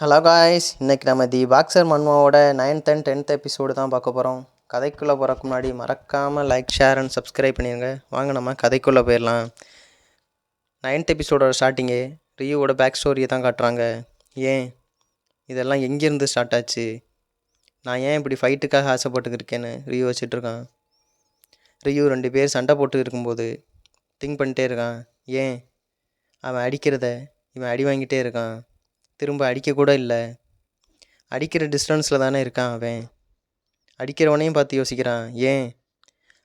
Hello guys இன்றைக்கி நம்ம the boxer மன்மாவோட நைன்த் அண்ட் டென்த் எபிசோடு தான் பார்க்க போகிறோம் கதைக்குள்ளே போகிறக்கு முன்னாடி மறக்காமல் லைக் ஷேர் அண்ட் சப்ஸ்கிரைப் பண்ணிடுங்க வாங்க நம்ம கதைக்குள்ளே போயிடலாம். நைன்த் எபிசோடோட ஸ்டார்டிங்கே ரியூவோட பேக் ஸ்டோரியை தான் காட்டுறாங்க. ஏன்? இதெல்லாம் எங்கேருந்து ஸ்டார்ட் ஆச்சு? நான் ஏன் இப்படி ஃபைட்டுக்காக ஆசைப்பட்டுக்கிட்டு இருக்கேன்னு ரியூ வச்சிட்ருக்கான் ரியூ ரெண்டு பேர் சண்டை போட்டு இருக்கும்போது திங்க் பண்ணிட்டே இருக்கான். ஏன்? அவன் அடிக்கிறத இவன் அடி வாங்கிட்டே இருக்கான். திரும்ப அடிக்கக்கூட இல்லை. அடிக்கிற டிஸ்டன்ஸில் தானே இருக்கான் அவன். அடிக்கிறவனையும் பார்த்து யோசிக்கிறான் ஏன்?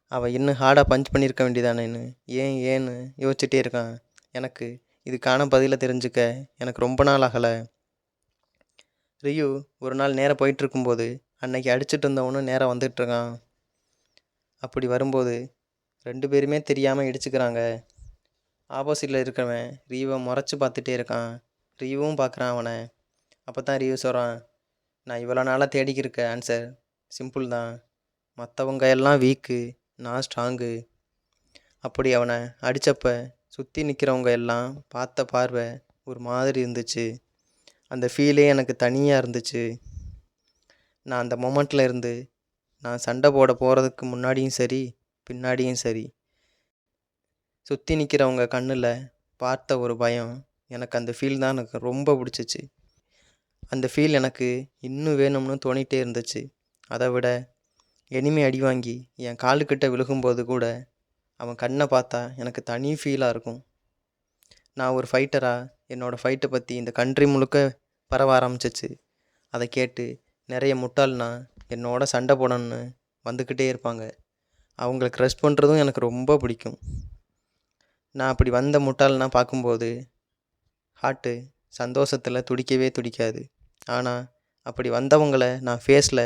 அவன் இன்னும் ஹார்டாக பஞ்ச் பண்ணியிருக்க வேண்டியதானேன்னு. ஏன் ஏன்னு யோசிச்சுட்டே இருக்கான். எனக்கு இதுக்கான பதிலை தெரிஞ்சுக்க எனக்கு ரொம்ப நாள் ஆகலை. ரியூ ஒரு நாள் நேராக போயிட்டுருக்கும்போது அன்னைக்கு அடிச்சிட்டு இருந்தவனும் நேராக வந்துட்டுருக்கான். அப்படி வரும்போது ரெண்டு பேருமே தெரியாமல் இடிச்சுக்கிறாங்க. ஆப்போசிட்டில் இருக்கிறவன் ரியூவை முறைச்சி பார்த்துட்டே இருக்கான். ரிவ்யூவும் பார்க்குறான் அவனை. அப்போ தான் ரிவ்யூ சொல்கிறான் நான் இவ்வளோ நாளாக தேடிக்கிருக்க ஆன்சர் சிம்பிள் தான். மற்றவங்க எல்லாம் வீக்கு நான் ஸ்ட்ராங்கு அப்படி அவனை அடித்தப்ப சுற்றி நிற்கிறவங்க எல்லாம் பார்த்த பார்வை ஒரு மாதிரி இருந்துச்சு. அந்த ஃபீலே எனக்கு தனியாக இருந்துச்சு. நான் அந்த மொமெண்ட்டில் இருந்து நான் சண்டை போட போகிறதுக்கு முன்னாடியும் சரி பின்னாடியும் சரி சுற்றி நிற்கிறவங்க கண்ணில் பார்த்த ஒரு பயம். எனக்கு அந்த ஃபீல் தான் எனக்கு ரொம்ப பிடிச்சிச்சு. அந்த ஃபீல் எனக்கு இன்னும் வேணும்னு தோணிகிட்டே இருந்துச்சு. அதை விட எனிமே அடி வாங்கி என் காலுக்கிட்ட விழுகும்போது கூட அவன் கண்ணை பார்த்தா எனக்கு தனி ஃபீலாக இருக்கும். நான் ஒரு ஃபைட்டராக என்னோடய ஃபைட்டை பற்றி இந்த கண்ட்ரி முழுக்க பரவ ஆரம்பிச்சிச்சு. அதை கேட்டு நிறைய முட்டாள்னா என்னோட சண்டை போடணும்னு வந்துக்கிட்டே இருப்பாங்க. அவங்களுக்கு ரெஸ்ட் பண்ணுறதும் எனக்கு ரொம்ப பிடிக்கும். நான் அப்படி வந்த முட்டாள்னா பார்க்கும்போது ஹார்ட்டு சந்தோஷத்தில் துடிக்கவே துடிக்காது. ஆனால் அப்படி வந்தவங்கள நான் ஃபேஸில்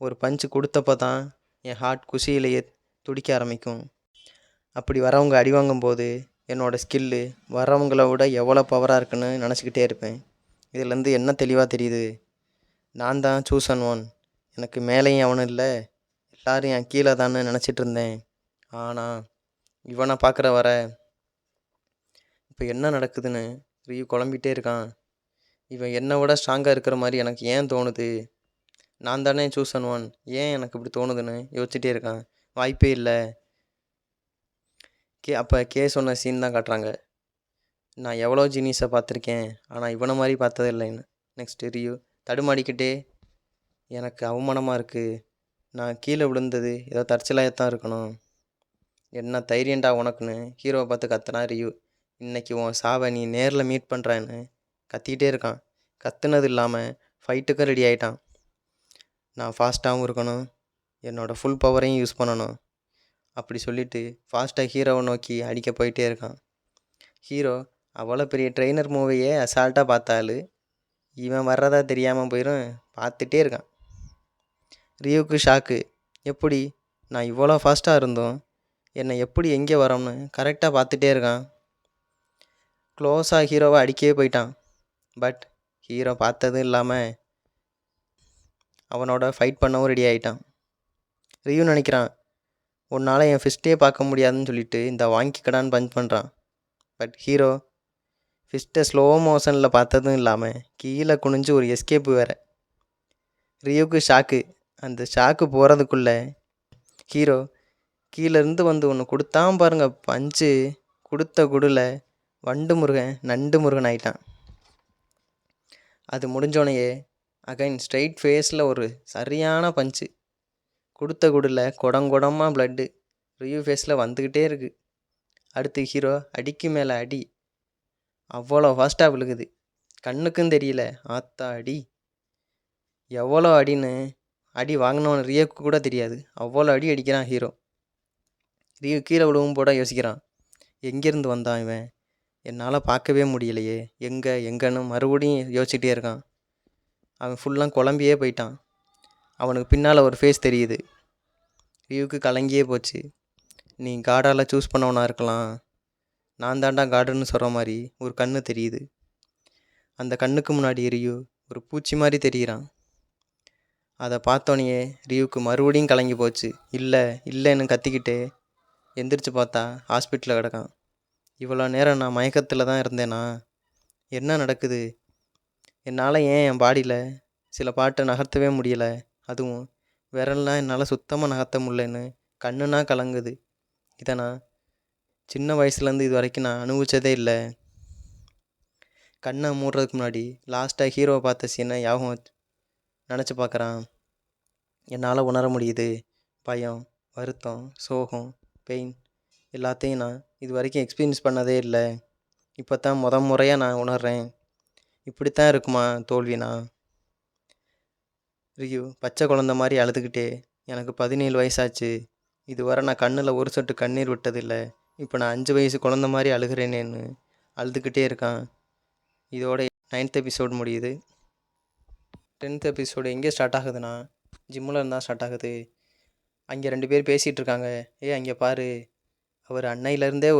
ஒரு பஞ்சு கொடுத்தப்ப தான் என் ஹார்ட் குஷியிலேயே துடிக்க ஆரம்பிக்கும். அப்படி வரவங்க அடி வாங்கும்போது என்னோடய ஸ்கில்லு வரவங்கள விட எவ்வளோ பவராக இருக்குன்னு நினச்சிக்கிட்டே இருப்பேன். இதுலேருந்து என்ன தெளிவாக தெரியுது? நான் தான் சூசன் ஒன் எனக்கு மேலேயும் அவனும் இல்லை. எல்லோரும் என் கீழே தானே நினச்சிட்டு இருந்தேன். ஆனால் இவனை பார்க்குற வர இப்போ என்ன நடக்குதுன்னு ரியூ குழம்பிட்டே இருக்கான். இவன் என்னை விட ஸ்ட்ராங்காக இருக்கிற மாதிரி எனக்கு ஏன் தோணுது? நான் தானே சூஸ் பண்ணுவான் ஏன் எனக்கு இப்படி தோணுதுன்னு யோசிச்சுட்டே இருக்கான். வாய்ப்பே இல்லை. கே அப்போ கே சொன்ன சீன் தான் காட்டுறாங்க. நான் எவ்வளோ ஜீனியஸை பார்த்துருக்கேன். ஆனால் இவனை மாதிரி பார்த்ததே இல்லைன்னு. நெக்ஸ்ட் ரியூ தடுமாடிக்கிட்டே எனக்கு அவமானமாக இருக்குது நான் கீழே விழுந்தது ஏதோ தற்செயலாக தான் இருக்கணும். என்ன தைரியண்டா உனக்குன்னு. ஹீரோவை பார்த்து கத்துனா ரியூ இன்னைக்கு உன் சாவை நீ நேரில் மீட் பண்ணுறேன்னு கத்திக்கிட்டே இருக்கான். கத்துனது இல்லாமல் ஃபைட்டுக்கும் ரெடி ஆகிட்டான் நான் ஃபாஸ்ட்டாகவும் இருக்கணும். என்னோடய ஃபுல் பவரையும் யூஸ் பண்ணணும். அப்படி சொல்லிவிட்டு ஃபாஸ்ட்டாக ஹீரோவை நோக்கி அடிக்க போயிட்டே இருக்கான். ஹீரோ அவ்வளோ பெரிய ட்ரெயினர் மூவியே அசால்ட்டாக பார்த்தாலு இவன் வர்றதா தெரியாமல் போயிடும் பார்த்துட்டே இருக்கான். ரியூக்கு ஷாக்கு எப்படி நான் இவ்வளோ ஃபாஸ்ட்டாக இருந்தோம்? என்னை எப்படி எங்கே வரோம்னு கரெக்டாக பார்த்துட்டே இருக்கான். க்ளோஸாக ஹீரோவை அடிக்கவே போயிட்டான். பட் ஹீரோ பார்த்ததும் இல்லாமல் அவனோட ஃபைட் பண்ணவும் ரெடி ஆகிட்டான் ரியூ நினைக்கிறான் உன்னால் என் ஃபிஸ்ட்டே பார்க்க முடியாதுன்னு சொல்லிட்டு இந்த வாங்கிக்கடான்னு பஞ்ச் பண்ணுறான் பட் ஹீரோ ஃபிஸ்ட்டை ஸ்லோ மோஷனில் பார்த்ததும் இல்லாமல் கீழே குனிஞ்சு ஒரு எஸ்கேப்பு வேறு. ரியூக்கு ஷாக்கு அந்த ஷாக்கு போகிறதுக்குள்ளே ஹீரோ கீழேருந்து வந்து ஒன்று கொடுத்தான் பாருங்கள் பஞ்சு கொடுத்த குடில் வண்டு முருகன் நண்டு முருகன் ஆயிட்டான் அது முடிஞ்சோனையே அகைன் ஸ்ட்ரைட் ஃபேஸில் ஒரு சரியான பஞ்சு கொடுத்த குடில் குடங்குடமாக ப்ளட்டு ரிவ்யூ ஃபேஸில் வந்துக்கிட்டே இருக்குது அடுத்து ஹீரோ அடிக்கு மேலே அடி. அவ்வளோ ஃபாஸ்ட்டாக விழுகுது. கண்ணுக்கும் தெரியல ஆத்தா அடி. எவ்வளோ அடின்னு அடி வாங்கினவன் ரியோக்கு கூட தெரியாது. அவ்வளோ அடி அடிக்கிறான் ஹீரோ ரியோ கீழே விழுவும் போட யோசிக்கிறான். எங்கேருந்து வந்தான் இவன்? என்னால் பார்க்கவே முடியலையே. எங்கே எங்கேன்னு மறுபடியும் யோசிச்சுட்டே இருக்கான். அவன் ஃபுல்லாக குழம்பியே போயிட்டான். அவனுக்கு பின்னால் ஒரு ஃபேஸ் தெரியுது. ரியூக்கு கலங்கியே போச்சு. நீ காடால் சூஸ் பண்ணவனா இருக்கலாம். நான் தாண்டா காடுன்னு சொல்கிற மாதிரி ஒரு கண்ணு தெரியுது. அந்த கண்ணுக்கு முன்னாடி ரியூ ஒரு பூச்சி மாதிரி தெரிகிறான் அதை பார்த்தோனையே ரியூக்கு மறுபடியும் கலங்கி போச்சு. இல்லை இல்லைன்னு கத்திக்கிட்டே எந்திரிச்சு பார்த்தா ஹாஸ்பிட்டலில் கிடக்கான். இவ்வளோ நேரம் நான் மயக்கத்தில் தான் இருந்தேனா? என்ன நடக்குது? என்னால் ஏன் என் பாடியில் சில பாட்டை நகர்த்தவே முடியல? அதுவும் விரல்லாம் என்னால் சுத்தமாக நகர்த்த முடியலன்னு கண்ணுனா கலங்குது. இதை நான் சின்ன வயசுலேருந்து இது வரைக்கும் நான் அனுபவித்ததே இல்லை. கண்ணை மூடுறதுக்கு முன்னாடி லாஸ்ட்டாக ஹீரோவை பார்த்த சீனை யாகம் நினச்சி பார்க்குறான். என்னால் உணர முடியுது. பயம் வருத்தம் சோகம் பெயின் எல்லாத்தையும் நான் இது வரைக்கும் எக்ஸ்பீரியன்ஸ் பண்ணதே இல்லை. இப்போ தான் முத முறையாக நான் உணர்றேன். இப்படித்தான் இருக்குமா தோல்வினா? ரியூ பச்சை குழந்த மாதிரி அழுதுகிட்டே எனக்கு பதினேழு வயசாச்சு. இதுவரை நான் கண்ணில் ஒரு சொட்டு கண்ணீர் விட்டதில்லை. இப்போ நான் அஞ்சு வயசு குழந்த மாதிரி அழுகிறேனேன்னு அழுதுகிட்டே இருக்கான். இதோட நைன்த் எபிசோடு முடியுது. டென்த் எபிசோடு எங்கே ஸ்டார்ட் ஆகுதுன்னா ஜிம்மில் இருந்தால் ஸ்டார்ட் ஆகுது. அங்கே ரெண்டு பேர் பேசிகிட்டு இருக்காங்க. ஏ அங்கே பாரு. அவர் அன்னையிலேருந்தே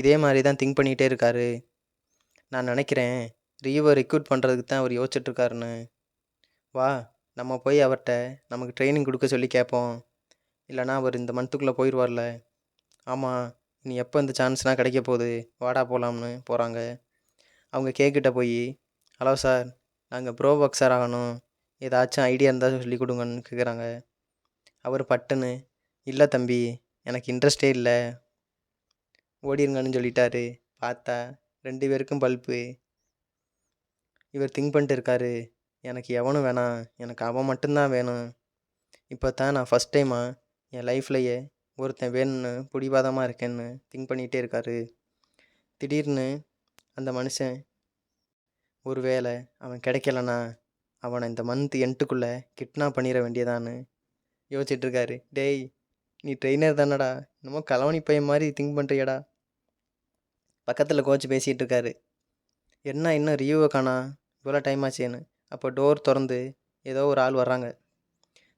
இதே மாதிரி தான் திங்க் பண்ணிகிட்டே இருக்காரு. நான் நினைக்கிறேன் ரீவை ரெக்ரூட் பண்ணுறதுக்கு தான் அவர் யோசிச்சுட்ருக்காருன்னு. வா நம்ம போய் அவர்கிட்ட நமக்கு ட்ரைனிங் கொடுக்க சொல்லி கேட்போம் இல்லைனா அவர் இந்த மந்த்துக்குள்ளே போயிடுவார்ல ஆமாம் நீ எப்போ இந்த சான்ஸ்னால் கிடைக்க போகுது? வாடா போகலாம்னு போகிறாங்க அவங்க கேக்கிட்ட போய் ஹலோ சார் நாங்கள் ப்ரோ பாக்ஸர் ஆகணும். ஏதாச்சும் ஐடியா இருந்தால் சொல்லி கொடுங்கன்னு கேட்குறாங்க அவர் பட்டுன்னு இல்லை தம்பி எனக்கு இன்ட்ரெஸ்டே இல்லை. ஓடிருங்கன்னு சொல்லிட்டாரு. பார்த்தா ரெண்டு பேருக்கும் பல்ப்பு. இவர் திங்க் பண்ணிட்டு இருக்காரு. எனக்கு எவனும் வேணாம். எனக்கு அவன் மட்டும்தான் வேணும். இப்போ தான் நான் ஃபஸ்ட் டைமாக என் லைஃப்லையே ஒருத்தன் வேணும்னு பிடிவாதமாக இருக்கேன்னு திங்க் பண்ணிகிட்டே இருக்காரு. திடீர்னு அந்த மனுஷன் ஒரு வேளை அவன் கிடைக்கலனா அவனை இந்த மந்த் எண்ட்டுக்குள்ளே கிட்னாப் பண்ணிட வேண்டியதான்னு யோசிச்சுட்ருக்காரு டேய் நீ ட்ரெயினர் தானடா. என்னமோ கலவணி பையன் மாதிரி திங்க் பண்ணுறியடா பக்கத்தில் கோச் பேசிகிட்டு இருக்காரு என்ன இன்னும் ரியூவை காணா? இவ்வளோ டைம் ஆச்சேன்னு. அப்போ டோர் திறந்து ஏதோ ஒரு ஆள் வர்றாங்க.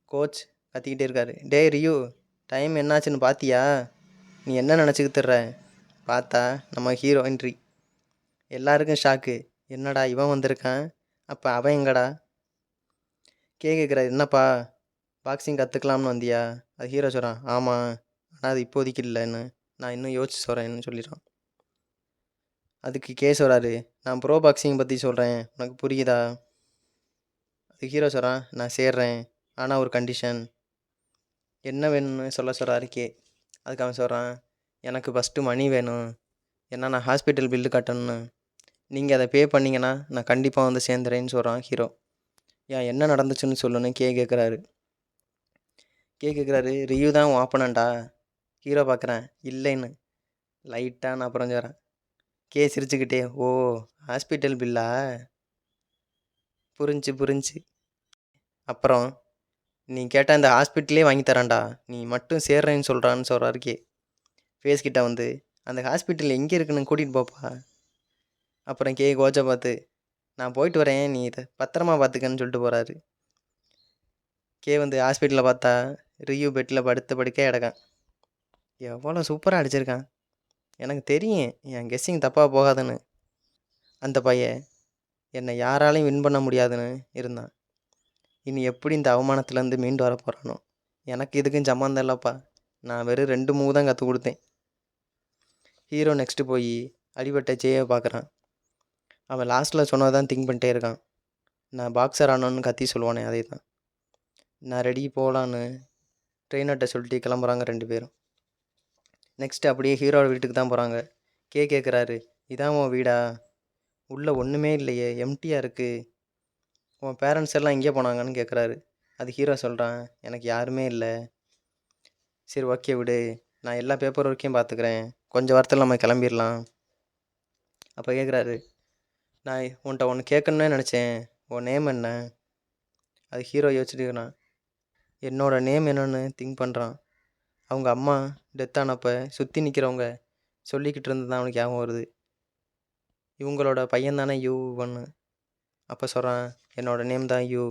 கோச் கத்திக்கிட்டே இருக்காரு. டே ரியூ டைம் என்னாச்சுன்னு பார்த்தியா நீ என்ன நினச்சிக்கிட்டுற பார்த்தா நம்ம ஹீரோ என்ட்ரி எல்லாருக்கும் ஷாக்கு என்னடா இவன் வந்திருக்கான்? அப்போ அவன் எங்கடா? கே கேட்குறாரு என்னப்பா? பாக்ஸிங் கற்றுக்கலாம்னு வந்தியா? அது ஹீரோ சொல்கிறான் ஆமாம் ஆனால் அது இப்போதைக்கு இல்லைன்னு. நான் இன்னும் யோசிச்சு சொல்கிறேன்னு சொல்லிடுறான் அதுக்கு கே சொல்கிறாரு நான் ப்ரோ பாக்ஸிங் பற்றி சொல்கிறேன் உனக்கு புரியுதா? அது ஹீரோ சொல்கிறான் நான் சேர்றேன். ஆனால் ஒரு கண்டிஷன் என்ன வேணும்னு சொல்ல சொல்கிறாரு கே. அதுக்கு அவன் சொல்கிறான் எனக்கு ஃபஸ்ட்டு மணி வேணும். ஏன்னா நான் ஹாஸ்பிட்டல் பில்லு கட்டணும்னு. நீங்கள் அதை பே பண்ணிங்கன்னா நான் கண்டிப்பாக வந்து சேர்ந்துறேன்னு சொல்கிறான் ஹீரோ ஏன் என்ன நடந்துச்சுன்னு சொல்லுன்னு கே கேட்குறாரு கே கேட்குறாரு ரிவ்யூ தான் ஆப்பனண்டா ஹீரோ பார்க்குறேன் இல்லைன்னு. லைட்டாக நான் அப்புறம் சொல்கிறேன் கே சிரிச்சுக்கிட்டே ஓ ஹாஸ்பிட்டல் பில்லா? புரிஞ்சு புரிஞ்சு. அப்புறம் நீ கேட்டால் இந்த ஹாஸ்பிட்டலே வாங்கி தரேன்டா. நீ மட்டும் சேர்றேன்னு சொல்கிறான்னு சொல்கிறாரு கே. ஃபேஸ் கிட்ட வந்து அந்த ஹாஸ்பிட்டல் எங்கே இருக்குன்னு கூட்டிகிட்டு போப்பா. அப்புறம் கே கோச்சை பார்த்து நான் போயிட்டு வரேன். நீ இதை பத்திரமா பார்த்துக்கன்னு சொல்லிட்டு போகிறாரு கே வந்து ஹாஸ்பிட்டலில் பார்த்தா ரியூ பெட்டில் படுத்த படுக்க இடக்கான் எவ்வளோ சூப்பராக அடிச்சிருக்கான். எனக்கு தெரியும் என் கெஸ்ஸிங் தப்பாக போகாதுன்னு. அந்த பையன் என்னை யாராலையும் வின் பண்ண முடியாதுன்னு இருந்தான். இனி எப்படி இந்த அவமானத்துலேருந்து மீண்டு வர போகிறானோ எனக்கு இதுக்கும் சம்மந்தம் இல்லைப்பா. நான் வெறும் ரெண்டு மூவ் தான் கற்றுக் கொடுத்தேன். ஹீரோ நெக்ஸ்ட்டு போய் அடிபட்ட ஜெயை பார்க்குறான். அவன் லாஸ்ட்டில் சொன்னதான் திங்க் பண்ணிட்டே இருக்கான். நான் பாக்ஸர் ஆனோன்னு கத்தி சொல்லுவானே அதே தான் நான் ரெடி போகலான்னு ட்ரெயினர்கிட்ட சொல்லிட்டு கிளம்புறாங்க ரெண்டு பேரும். நெக்ஸ்ட்டு அப்படியே ஹீரோட வீட்டுக்கு தான் போகிறாங்க கே கேட்குறாரு இதான் உன் வீடா? உள்ளே ஒன்றுமே இல்லையே எம்டியாக இருக்குது உன் பேரண்ட்ஸ் எல்லாம் எங்கே போனாங்கன்னு கேட்குறாரு அது ஹீரோ சொல்கிறான் எனக்கு யாருமே இல்லை. சரி ஓகே விடு. நான் எல்லா பேப்பர் ஒர்க்கையும் பார்த்துக்கிறேன் கொஞ்சம் வாரத்தில் நம்ம கிளம்பிடலாம் அப்போ கேட்குறாரு நான் உன்கிட்ட ஒன்று கேட்கணுன்னே நினச்சேன். உன் நேம் என்ன? அது ஹீரோ யோசிச்சுட்டு என்னோடய நேம் என்னன்னு திங்க் பண்ணுறான் அவங்க அம்மா டெத் ஆனப்போ சுற்றி நிற்கிறவங்க சொல்லிக்கிட்டு இருந்தது தான் அவனுக்கு ஞாபகம் வருது. இவங்களோட பையன் தானே யூ ஒன்று அப்போ சொல்கிறான் என்னோடய நேம் தான் யூ.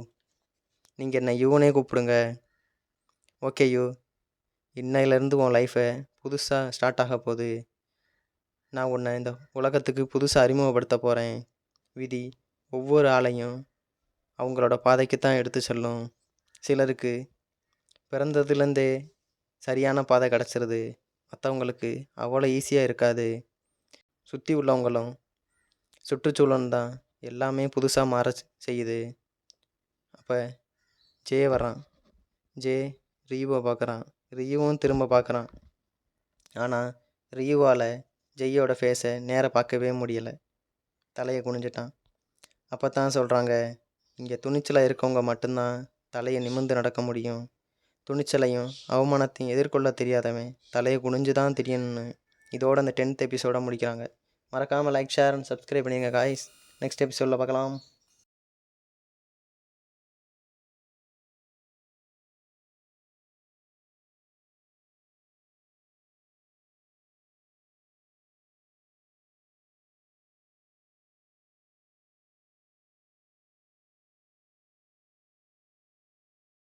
நீங்கள் என்னை யூவனே கூப்பிடுங்க. Okay you. இன்னையிலேருந்து உன் லைஃப்பை புதுசாக ஸ்டார்ட் ஆக போகுது. நான் உன்னை இந்த உலகத்துக்கு புதுசாக அறிமுகப்படுத்த போகிறேன் விதி ஒவ்வொரு ஆளையும் அவங்களோட பாதைக்கு தான் எடுத்து செல்லும். சிலருக்கு பிறந்ததுலேருந்தே சரியான பாதை கிடச்சிருது. மற்றவங்களுக்கு அவ்வளோ ஈஸியாக இருக்காது. சுற்றி உள்ளவங்களும் சுற்றுச்சூழல் தான் எல்லாமே புதுசாக மாற செய்யுது. அப்போ ஜே வர்றான். ஜே ரீவோ பார்க்குறான் ரியூவும் திரும்ப பார்க்குறான் ஆனால் ரியுவால் ஜெய்யோட ஃபேஸை நேராக பார்க்கவே முடியலை. தலையை குனிஞ்சிட்டான். அப்போ தான் சொல்கிறாங்க இங்கே துணிச்சலாக இருக்கவங்க மட்டும்தான் தலையை நிமிர்ந்து நடக்க முடியும். துணிச்சலையும் அவமானத்தையும் எதிர்கொள்ள தெரியாதவன் தலையை குனிஞ்சு தான் தெரியணும்னு இதோட அந்த டென்த் எபிசோட முடிக்கிறாங்க. மறக்காமல் லைக் ஷேர் அண்ட் சப்ஸ்கிரைப் பண்ணிடுங்க காய்ஸ் நெக்ஸ்ட் எபிசோடில் பார்க்கலாம்.